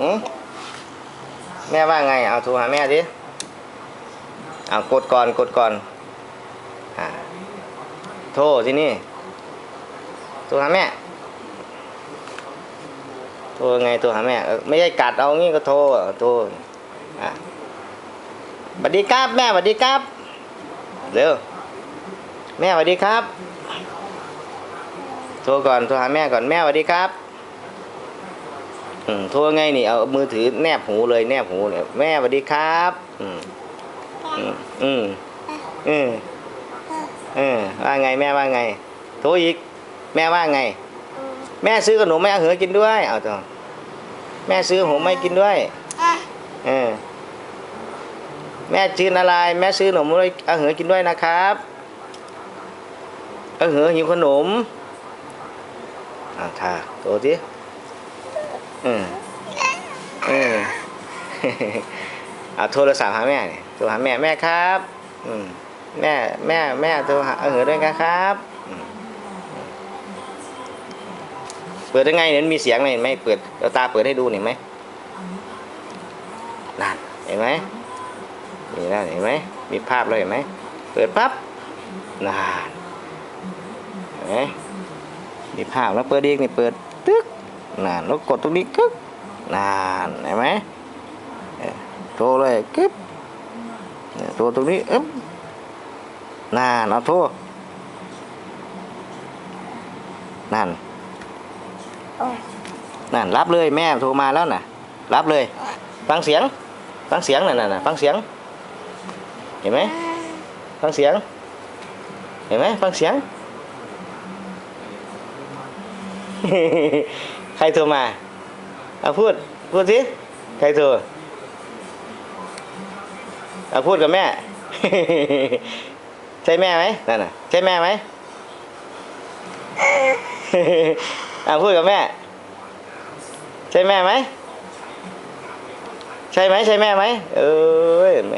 หืแม่ว่าไง เอาโทรหาแม่ดิเอากดก่อนกดก่อนอ่าโทรที่นี่โทรหาแม่โทรไงโทรหาแม่ไม่ใช่กัดเอางี้ก็โทรโทรอะสวัสดีครับแม่สวัสดีครับเร็วแม่สวัสดีครับ โทรก่อน โทรหาแม่ก่อน แม่สวัสดีครับ โทรไงนี่เอามือถือแนบหูเลยแนบหูเนี่ยแม่สวัสดีครับอืมอืมอืมอืมเออว่าไงแม่ว่าไง โทรอีก แม่ว่าไง แม่ซื้อขนมไม่เอาเหอกินด้วยเอาต่อแม่ซื้อขนมไม่กินด้วยเออแม่ชื่ออะไรแม่ซื้อขนมด้วยเอาเหอกินด้วยนะครับเอาเหอหิวขนมอ่าท่าโตสิเออเออเอาโทรศัพท์หาแม่นี่โทรหาแม่แม่ครับ อืมแม่แม่แม่โทรหาเอาเหอด้วยนะครับอืมเปิดได้ไงเนี่ยมันมีเสียงไหมเห็นไหมเปิดเราตาเปิดให้ดูเห็นไหมนั่นเห็นไหมนี่แล้วเห็นไหมมีภาพเลยเห็นไหมเปิดปั๊บนั่นเห็นไหมมีภาพแล้วเปิดอีกนี่เปิดตึ๊ก นั่นแล้วกดตรงนี้กึ๊กนั่นเห็นไหมเออโทรเลยกึ๊บเนี่ยโทรตรงนี้อึ๊บนั่นเอาโทรนั่นนั่นรับเลยแม่โทรมาแล้วน่ะรับเลยฟังเสียงฟังเสียงน่ะน่ะน่ะฟังเสียงเห็นไหมฟังเสียงเห็นไหมฟังเสียง ใครโทรมาเอาพูดพูดสิใครโทรเอาพูดกับแม่ ใช่แม่ไหมนั่นน่ะ ใช่แม่ไหมเอาพูดกับแม่ ใช่แม่ไหมใช่ไหมใช่แม่ไหมเอ้ยเห็นไหม